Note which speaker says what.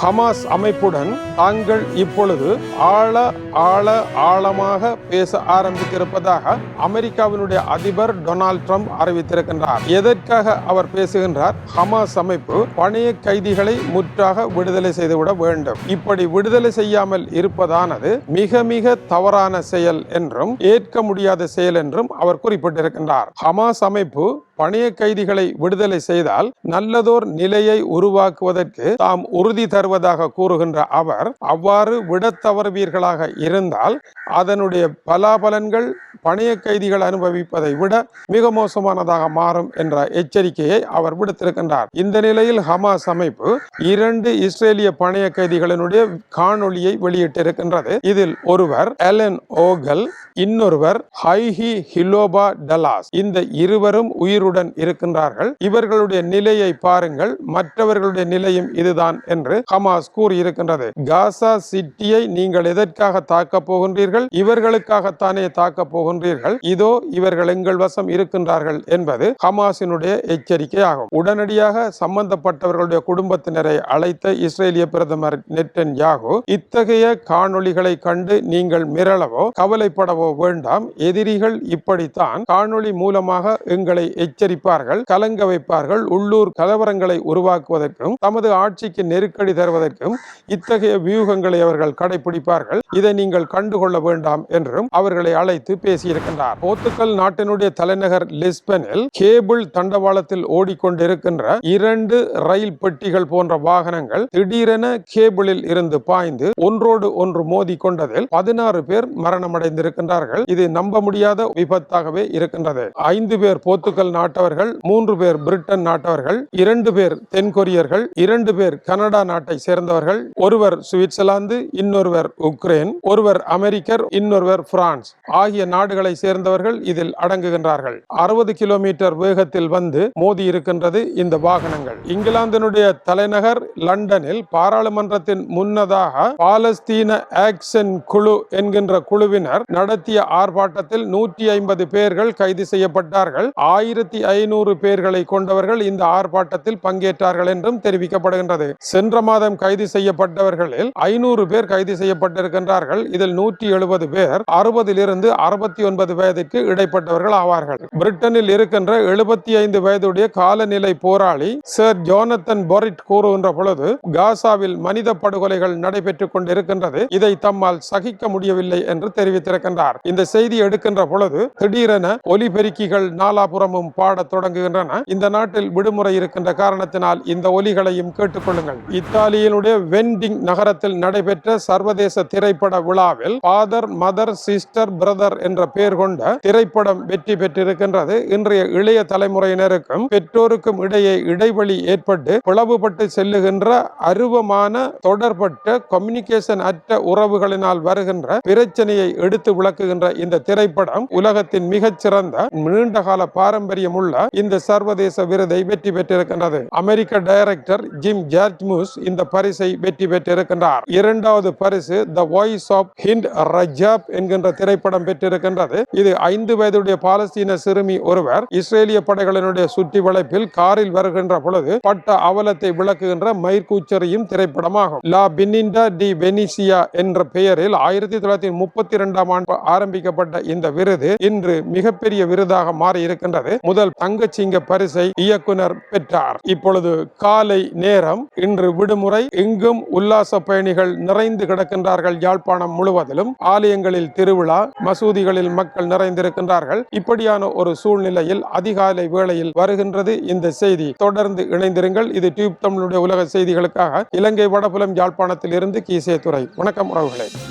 Speaker 1: Hamas அமைப்புடன் தாங்கள் இப்பொழுது ஆழ ஆழ ஆழமாக பேச ஆரம்பித்திருப்பதாக அமெரிக்காவினுடைய அதிபர் டொனால்ட் ட்ரம்ப் அறிவித்திருக்கின்றார். எதற்காக அவர் பேசுகின்றார்? ஹமாஸ் அமைப்பு பணைய கைதிகளை முற்றாக விடுதலை செய்துவிட வேண்டும். இப்படி விடுதலை செய்யாமல் இருப்பதானது மிக மிக தவறான செயல் என்றும் ஏற்க முடியாத செயல் என்றும் அவர் குறிப்பிட்டிருக்கின்றார். ஹமாஸ் அமைப்பு பணைய கைதிகளை விடுதலை செய்தால் நல்லதோர் நிலையை உருவாக்குவதற்கு தாம் உறுதி தருவதாக கூறுகின்ற அவர் அவ்வாறு விடத் தவறுவீர்களாக இருந்தால் அதனுடைய பலாபலன்கள் பணைய கைதிகள் அனுபவிப்பதை விட மிக மோசமானதாக மாறும் என்ற எச்சரிக்கையை அவர் விடுத்திருக்கின்றார். இந்த நிலையில் ஹமாஸ் அமைப்பு இரண்டு இஸ்ரேலிய பணைய கைதிகளினுடைய காணொளியை வெளியிட்டிருக்கின்றது. இதில் ஒருவர் எலன் ஓகல் இன்னொருவர் ஹைஹி ஹிலோபா டலாஸ். இந்த இருவரும் உயிருடன் இருக்கின்றார்கள். இவர்களுடைய நிலையை பாருங்கள். மற்றவர்களுடைய நிலையும் இதுதான் என்று ஹமாஸ் கூறியிருக்கின்றது. காசா சிட்டியை நீங்கள் எதற்காக தாக்கப் போகின்றீர்கள்? இவர்களுக்காகத்தானே தாக்கப் போகின்றீர்கள் இதோ இவர்கள் எங்கள் வசம் இருக்கின்றார்கள் என்பது ஹமாஸினுடைய எச்சரிக்கை ஆகும் உடனடியாக சம்பந்தப்பட்டவர்களுடைய குடும்பத்தினரை அழைத்த இஸ்ரேலிய பிரதமர் நெட்டன் யாகு இத்தகைய காணொளிகளை கண்டு நீங்கள் மிரளவோ கவலைப்படவோ வேண்டாம். எதிரிகள் இப்படித்தான் காணொளி மூலமாக எங்களை எச்சரிப்பார்கள் கலங்க வைப்பார்கள். உள்ளூர் கலவரங்களை உருவாக்குவதற்கும் தமது ஆட்சிக்கு நெருக்கடி தருவதற்கும் இத்தகைய வியூகங்களை அவர்கள் கடைபிடிப்பார்கள். இதை நீங்கள் கண்டுகொள்ள வேண்டாம் என்றும் அவர்களை அழைத்து பேசியிருக்கின்றார். போர்த்துக்கல் நாட்டினுடைய தலைநகர் லிஸ்பனில் கேபிள் தண்டவாளத்தில் ஓடிக்கொண்டிருக்கின்ற இரண்டு ரயில் பெட்டிகள் போன்ற வாகனங்கள் திடீரென கேபிளில் இருந்து பாய்ந்து ஒன்றோடு ஒன்று மோதி கொண்டதில் பதினாறு பேர் மரணமடைந்திருக்கின்றார்கள். இது நம்ப முடியாத விபத்தாகவே இருக்கின்றது. ஐந்து பேர் போர்த்துக்கல் நாட்டவர்கள் மூன்று பேர் பிரிட்டன் நாட்டவர்கள் இரண்டு பேர் தென்கொரியர்கள் இரண்டு பேர் கனடா நாட்டை சேர்ந்தவர்கள் ஒருவர் சுவிட்சர்லாந்து இன்னொருவர் உக்ரைன் ஒருவர் அமெரிக்கர் இன்னொருவர் பிரான்ஸ் ஆகிய நாடுகளை சேர்ந்தவர்கள் இதில் அடங்குகின்றார்கள். அறுபது கிலோமீட்டர் வேகத்தில் வந்து மோதி இருக்கின்றது இந்த வாகனங்கள். இங்கிலாந்தினுடைய தலைநகர் லண்டனில் பாராளுமன்றத்தின் முன்னதாக பாலஸ்தீன ஆக்ஷன் குழு என்கின்ற குழுவினர் நடத்திய ஆர்ப்பாட்டத்தில் நூற்றி ஐம்பது பேர்கள் கைது செய்யப்பட்டார்கள். ஆயிரத்தி ஐநூறு பேர்களை கொண்டவர்கள் இந்த ஆர்ப்பாட்டத்தில் பங்கேற்றார்கள் என்றும் தெரிவிக்கப்படுகின்றது. சென்ற மாதம் கைது செய்யப்பட்டவர்களில் ஐநூறு பேர் கைது செய்யப்பட்டிருக்கின்றார்கள். இதில் நூற்றி எழுபது பேர் அறுபதிலிருந்து அறுபத்தி ஒன்பது வயதுக்கு இடைப்பட்டவர்கள் ஆவார்கள். பிரிட்டனில் இருக்கின்ற எழுபத்தி ஐந்து வயதுடைய காலநிலை போராளி சர் ஜோனத்தன் பொரிட் கூறுகின்ற பொழுது காசாவில் மனித படுகொலைகள் நடைபெற்றுக் கொண்டிருக்கின்றது. இதை தம்மால் சகிக்க முடியவில்லை என்று தெரிவித்திருக்கின்றார். இந்த செய்தி எடுக்கின்ற பொழுது திடீரென ஒலிபெருக்கிகள் நாலாபுறமும் பாடத் தொடங்குகின்றன. இந்த நாட்டில் விடுமுறை இருக்கின்ற காரணத்தினால் இந்த ஒலிகளையும் கேட்டுக்கொள்ளுங்கள் இத்தாலியினுடைய வெண்டிங் நகரத்தில் நடைபெற்ற சர்வதேச திரைப்பட விழாவில் ஃபாதர் மதர் சிஸ்டர் பிரதர் என்ற பேர் கொண்ட திரைப்படம் வெற்றி பெற்றிருக்கின்றது. இன்றைய இளைய தலைமுறையினருக்கும் பெற்றோருக்கும் இடையே இடைவெளி ஏற்பட்டு பிளவுபட்டு செல்லுகின்ற அருவமான தொடர்பட்ட கம்யூனிகேஷன் அற்ற உறவுகளினால் வருகின்ற பிரச்சனையை எடுத்து விளக்குகின்ற இந்த திரைப்படம் உலகத்தின் மிகச்சிறந்த நீண்டகால பாரம்பரியம் உள்ள இந்த சர்வதேச விருதை வெற்றி பெற்றிருக்கின்றது. அமெரிக்க டைரக்டர் ஜிம் ஜார்ஜ் மூஸ் இந்த பரிசை வெற்றி பெற்றிருக்கின்றார். இரண்டாவது பரிசு the voice of Hind Rajab என்கின்ற திரைப்படம் பெற்றிருக்கின்ற உள்ளது இது ஐந்து வயதுடைய பாலஸ்தீன சிறுமி ஒருவர் இஸ்ரேலிய படைகளினுடைய சுற்றி வளைப்பில் காரில் வருகின்ற பொழுது பட்ட அவலத்தை விளக்குகின்ற மயிர்கூச்சரியும் திரைப்படமாகும். லா பின்னிண்டா டி வெனிசியா என்ற பெயரில் ஆயிரத்தி தொள்ளாயிரத்தி முப்பத்தி இரண்டாம் ஆண்டு ஆரம்பிக்கப்பட்ட இந்த விருது இன்று மிகப்பெரிய விருதாக மாறி இருக்கின்றது. முதல் தங்கச்சிங்க பரிசை இயக்குனர் பெற்றார். இப்பொழுது காலை நேரம். இன்று விடுமுறை. எங்கும் உல்லாச பயணிகள் நிறைந்து கிடக்கின்றார்கள் யாழ்ப்பாணம் முழுவதிலும். ஆலயங்களில் திருவிழா. மசூதிகளில் மக்கள் நிறைந்திருக்கின்றார்கள். இப்படியான ஒரு சூழ்நிலையில் அதிகாலை வேளையில் வருகின்றது இந்த செய்தி. தொடர்ந்து இணைந்திருங்கள். இது டியூப் தமிழுடைய உலக செய்திகளுக்காக இலங்கை வடபுலம் யாழ்ப்பாணத்தில் இருந்து கீசே துறை வணக்கம் உறவுகளே.